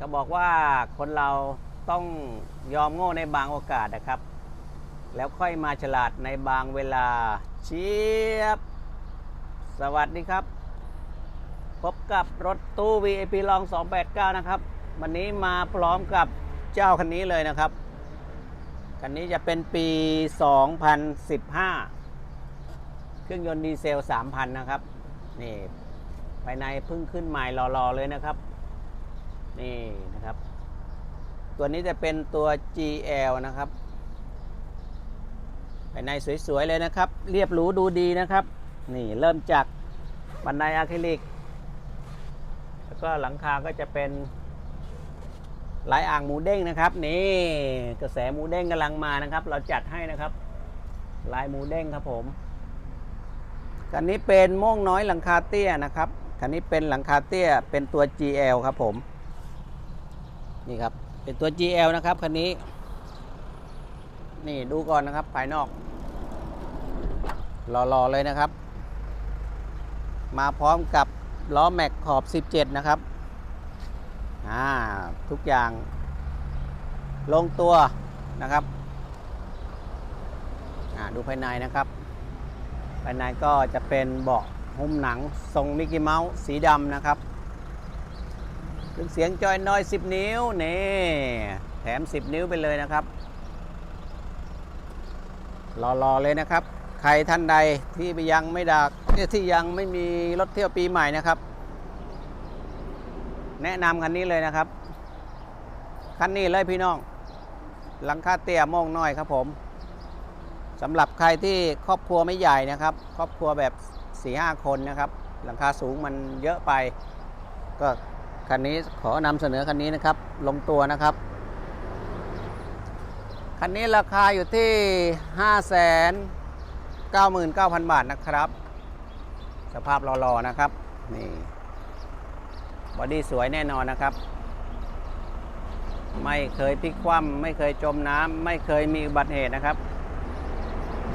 ก็บอกว่าคนเราต้องยอมโง่ในบางโอกาสนะครับ แล้วค่อยมาฉลาดในบางเวลาเชียบ สวัสดีครับ พบกับรถตู้ VIP ลอง 289 นะครับ วันนี้มาพร้อมกับเจ้าคันนี้เลยนะครับ คันนี้จะเป็นปี 2015 เครื่องยนต์ดีเซล 3,000 นะครับ นี่ภายในเพิ่งขึ้นใหม่รอๆเลยนะครับ นี่นะครับ ตัวนี้จะเป็นตัว GL นะครับภายในสวย ๆ เลยนะครับ เรียบหรูดูดีนะครับ นี่เริ่มจากบันไดอะคริลิก แล้วก็หลังคาก็จะเป็นลายอ่างหมูเด้งนะครับ นี่กระแสหมูเด้งกำลังมานะครับ เราจัดให้นะครับลายหมูเด้งครับผมคันนี้เป็นโม่งน้อยหลังคาเตี้ยนะครับคันนี้เป็นหลังคาเตี้ยเป็นตัว GL ครับผม นี่ครับ เป็นตัว GL นะครับคันนี้ นี่ดูก่อนนะครับ ภายนอกรอๆเลยนะครับ มาพร้อมกับล้อแม็กขอบ 17 นะครับอ่าทุกอย่าง ลงตัวนะครับอ่าดูภายในนะครับ ภายในก็จะเป็นเบาะหุ้มหนังทรงมิกกี้เมาส์สีดำนะครับ เครื่องเสียงจอยน้อย 10 นิ้วนี่แถม 10 นิ้วไปเลยนะครับรอๆเลยนะครับ ใครท่านใดที่ยังไม่ดักที่ยังไม่มีรถเที่ยวปีใหม่นะครับ แนะนำคันนี้เลยนะครับ คันนี้เลยพี่น้อง หลังคาเตี้ยโมงน้อยครับผมสำหรับใครที่ครอบครัวไม่ใหญ่นะครับ ครอบครัวแบบ4ีหคนนะครับ หลังคาสูงมันเยอะไปก็ คันนี้ขอนำเสนอคันนี้นะครับ ลงตัวนะครับ คันนี้ราคาอยู่ที่ 5 9 9 0 0 0 บาทนะครับ สภาพรอๆนะครับ นี่บอดี้สวยแน่นอนนะครับ ไม่เคยพลิกคว่ำไม่เคยจมน้ำไม่เคยมีอุบัติเหตุนะครับ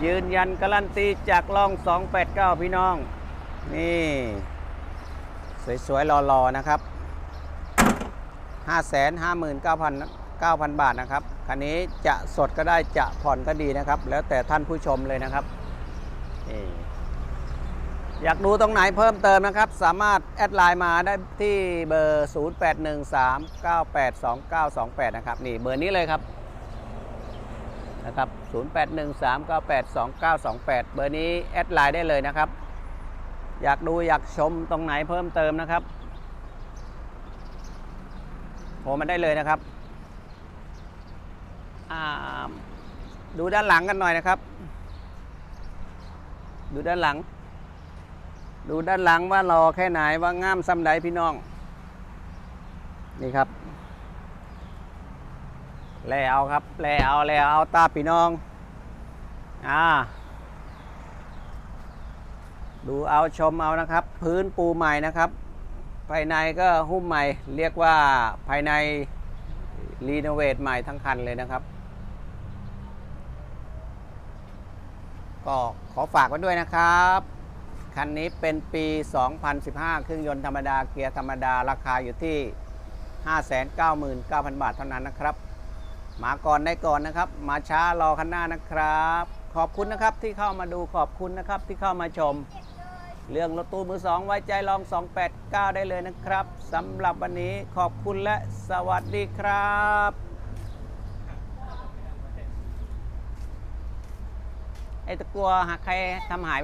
ยืนยันการันตีจากล่อง 289 พี่น้อง นี่ สวยๆรอๆนะครับ 5 5 9 0 0 9,000 บาทนะครับ คันนี้จะสดก็ได้จะผ่อนก็ดีนะครับ แล้วแต่ท่านผู้ชมเลยนะครับนี่อยากดูตรงไหนเพิ่มเติมนะครับ สามารถแอดไลน์มาได้ที่เบอร์ 0813982928 นะครับ นี่เบอร์นี้เลยครับนะครับ 0813982928 เบอร์นี้แอดไลน์ได้เลยนะครับ อยากดูอยากชมตรงไหนเพิ่มเติมนะครับ โทรมาได้เลยนะครับ ดูด้านหลังกันหน่อยนะครับ ดูด้านหลัง ดูด้านหลังว่ารอแค่ไหนว่างามซ้ำใดพี่น้อง นี่ครับ แลเอาครับ แลเอาแลเอาตาพี่น้อง อ่า ดูเอาชมเอานะครับ พื้นปูใหม่นะครับ ภายในก็หุ้มใหม่ เรียกว่าภายในรีโนเวทใหม่ทั้งคันเลยนะครับ ก็ขอฝากไว้ด้วยนะครับ คันนี้เป็นปี 2015 เครื่องยนต์ธรรมดาเกียร์ธรรมดาราคาอยู่ที่ 599,000 บาทเท่านั้นนะครับ มาก่อนได้ก่อนนะครับ มาช้ารอคันหน้านะครับ ขอบคุณนะครับที่เข้ามาดูขอบคุณนะครับที่เข้ามาชม เรื่องรถตู้มือสองไว้ใจลอง 289 ได้เลยนะครับสำหรับวันนี้ขอบคุณและสวัสดีครับไอ้ตะกัวหากใครทำหาย